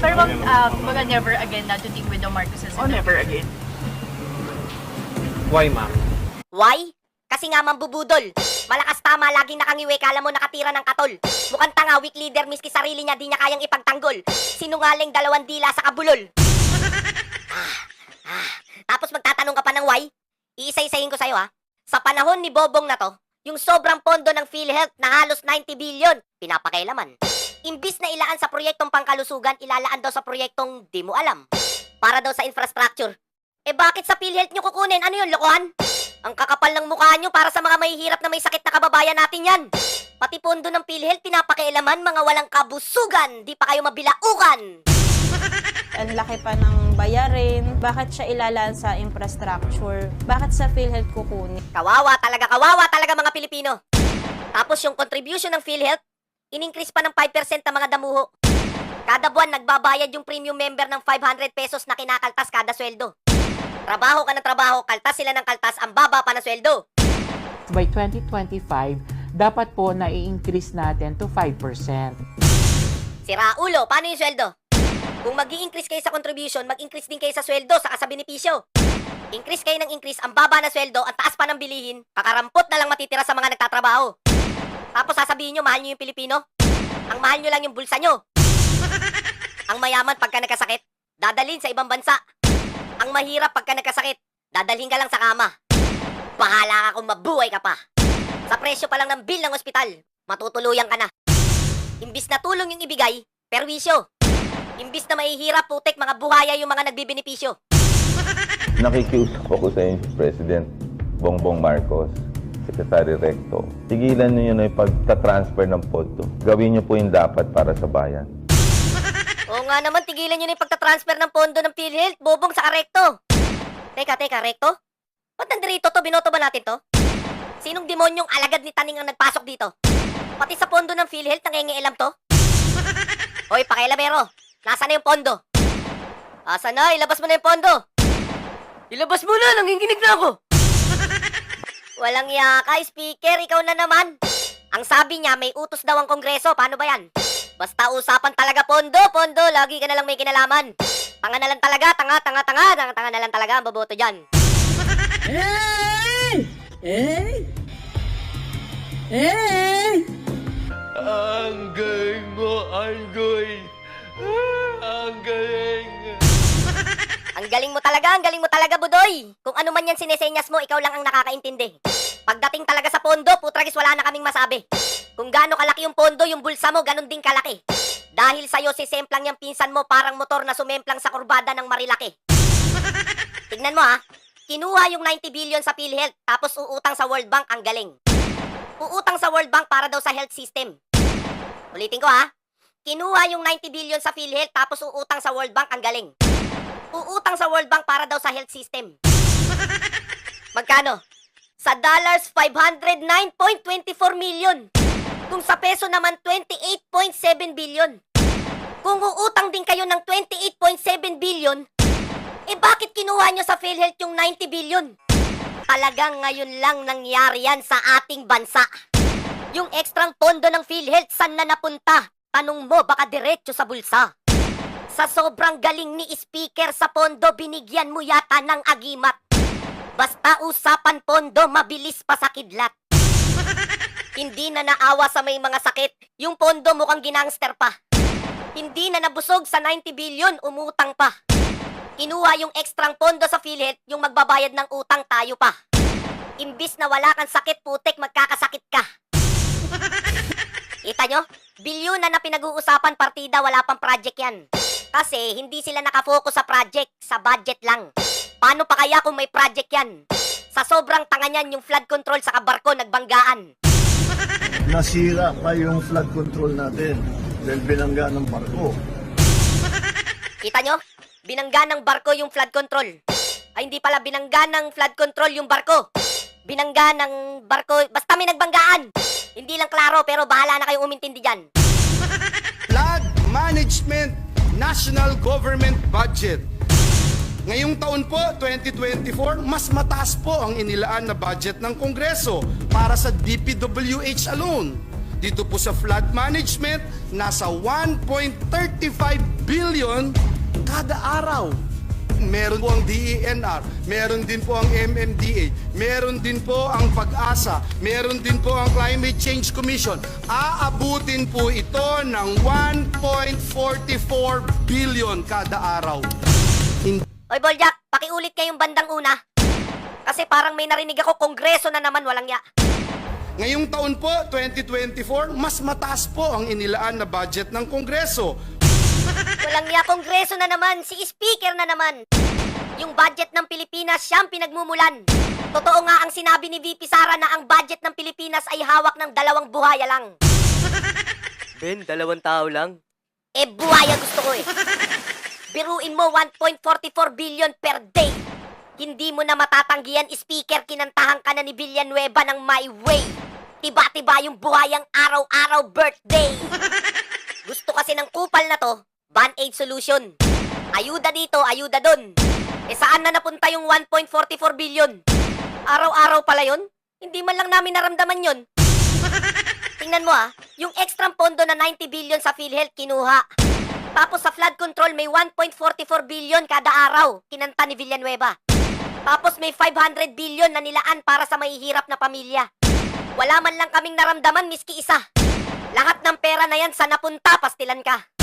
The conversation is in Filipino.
Pero wag, uh, kumbaga never again na to deal with the Marcoses. Oh, never again. Why, ma'am? Why? Kasi nga mambubudol. Malakas tama, laging nakangiwi, kala mo nakatira ng katol. Mukhang tanga, weak leader, miski sarili niya, di niya kayang ipagtanggol. Sinungaling dalawang dila sa kabulol. Ah, ah. Tapos magtatanong ka pa ng why? Iisa-isahin ko sa'yo ha. Sa panahon ni Bobong na to, yung sobrang pondo ng PhilHealth na halos 90 billion, pinapakailaman. Imbis na ilaan sa proyektong pangkalusugan, ilalaan daw sa proyektong di mo alam. Para daw sa infrastructure. Eh bakit sa PhilHealth nyo kukunin? Ano yun, lokohan? Ang kakapal ng mukha nyo para sa mga mahihirap na may sakit na kababayan natin yan. Pati pondo ng PhilHealth pinapakialaman mga walang kabusugan. Di pa kayo mabilaukan. Ang laki pa ng bayarin. Bakit siya ilalaan sa infrastructure? Bakit sa PhilHealth kukunin? Kawawa talaga, kawawa talaga mga Pilipino. Tapos yung contribution ng PhilHealth, in-increase pa ng 5% ng mga damuho. Kada buwan, nagbabayad yung premium member ng 500 pesos na kinakaltas kada sweldo. Trabaho ka ng trabaho, kaltas sila ng kaltas, ang baba pa ng sweldo. By 2025, dapat po na i-increase natin to 5%. Sira ulo, paano yung sweldo? Kung mag increase kayo sa contribution, mag-increase din kayo sa sweldo, saka sa benepisyo. Increase kayo ng increase, ang baba na sweldo, ang taas pa ng bilihin, kakarampot na lang matitira sa mga nagtatrabaho. Tapos sasabihin nyo, mahal nyo yung Pilipino? Ang mahal nyo lang yung bulsa nyo. ang mayaman pagka nagkasakit, dadalhin sa ibang bansa. Ang mahirap pagka nagkasakit, dadalhin ka lang sa kama. Bahala ka kung mabuhay ka pa. Sa presyo pa lang ng bill ng ospital, matutuluyan ka na. Imbis na tulong yung ibigay, perwisyo. Imbis na mahihirap, putek, mga buhaya yung mga nagbibenepisyo. Nakikiusap ako sa inyo, President Bongbong Marcos, Secretary Recto. Tigilan niyo na yung pagta-transfer ng pondo. Gawin niyo po yung dapat para sa bayan. Oo nga naman, tigilan nyo na yung pagtatransfer ng pondo ng PhilHealth, bobong sa karekto. Teka, teka, rekto? Ba't nandirito to? Binoto ba natin to? Sinong demonyong alagad ni Taning ang nagpasok dito? Pati sa pondo ng PhilHealth, nangingialam to? Hoy, pakialamero, nasa na yung pondo? Asa na? Ilabas mo na yung pondo! Ilabas mo na! Nanginginig na ako! Walang yaka, speaker, ikaw na naman. Ang sabi niya, may utos daw ang kongreso. Paano ba yan? Basta usapan talaga pondo, pondo. Lagi ka na lang may kinalaman. Tanga na lang talaga, tanga, tanga, tanga. Tanga, tanga na lang talaga ang boboto dyan. Ang galing mo, Angoy. Ang galing. Ang galing mo talaga, ang galing mo talaga, Budoy. Kung ano man yan sinesenyas mo, ikaw lang ang nakakaintindi. Pagdating talaga sa pondo, putragis wala na kaming masabi. Kung gaano kalaki yung pondo, yung bulsa mo, ganun din kalaki. Dahil sa'yo, si Semplang yung pinsan mo parang motor na sumemplang sa kurbada ng marilaki. Tignan mo ha, kinuha yung 90 billion sa PhilHealth, tapos uutang sa World Bank, ang galing. Uutang sa World Bank para daw sa health system. Ulitin ko ha, kinuha yung 90 billion sa PhilHealth, tapos uutang sa World Bank, ang galing uutang sa World Bank para daw sa health system. Magkano? Sa dollars, 509.24 million. Kung sa peso naman, 28.7 billion. Kung uutang din kayo ng 28.7 billion, eh bakit kinuha nyo sa PhilHealth yung 90 billion? Talagang ngayon lang nangyari yan sa ating bansa. Yung ekstrang pondo ng PhilHealth, saan na napunta? Tanong mo, baka diretso sa bulsa. Sa sobrang galing ni speaker sa pondo, binigyan mo yata ng agimat. Basta usapan pondo, mabilis pa sa kidlat. Hindi na naawa sa may mga sakit, yung pondo mukhang ginangster pa. Hindi na nabusog sa 90 billion, umutang pa. Kinuha yung ekstrang pondo sa PhilHealth, yung magbabayad ng utang tayo pa. Imbis na wala kang sakit, putek, magkakasakit ka. Kita nyo? Bilyon na na pinag-uusapan partida, wala pang project yan. Kasi hindi sila nakafocus sa project, sa budget lang. Paano pa kaya kung may project yan? Sa sobrang tanga niyan, yung flood control sa kabarko nagbanggaan. nasira pa yung flood control natin dahil binangga ng barko. Kita nyo? Binangga ng barko yung flood control. Ay, hindi pala binangga ng flood control yung barko. Binangga ng barko, basta may nagbanggaan. Hindi lang klaro, pero bahala na kayong umintindi dyan. Flood Management National Government Budget. Ngayong taon po, 2024, mas mataas po ang inilaan na budget ng Kongreso para sa DPWH alone. Dito po sa flood management, nasa 1.35 billion kada araw. Meron po ang DENR, meron din po ang MMDA, meron din po ang PAG-asa, meron din po ang Climate Change Commission. Aabutin po ito ng 1.44 billion kada araw. Oy, Boljak, pakiulit kayong bandang una. Kasi parang may narinig ako, kongreso na naman, walang ya. Ngayong taon po, 2024, mas mataas po ang inilaan na budget ng Kongreso. Walang ya, kongreso na naman, si speaker na naman. Yung budget ng Pilipinas, siyang pinagmumulan. Totoo nga ang sinabi ni VP Sara na ang budget ng Pilipinas ay hawak ng dalawang buhaya lang. Ben, dalawang tao lang. Eh, buhaya gusto ko eh. Biruin mo 1.44 billion per day. Hindi mo na matatanggihan, speaker, kinantahan ka na ni Villanueva ng My Way. Tiba-tiba yung buhayang araw-araw birthday. Gusto kasi ng kupal na to, Band-Aid solution. Ayuda dito, ayuda dun. Eh saan na napunta yung 1.44 billion? Araw-araw pala yun? Hindi man lang namin naramdaman yun. Tingnan mo ah, yung extra pondo na 90 billion sa PhilHealth kinuha. Tapos sa flood control may 1.44 billion kada araw, kinanta ni Villanueva. Tapos may 500 billion na nilaan para sa mahihirap na pamilya. Wala man lang kaming naramdaman miski isa. Lahat ng pera na yan sa napunta, pastilan ka.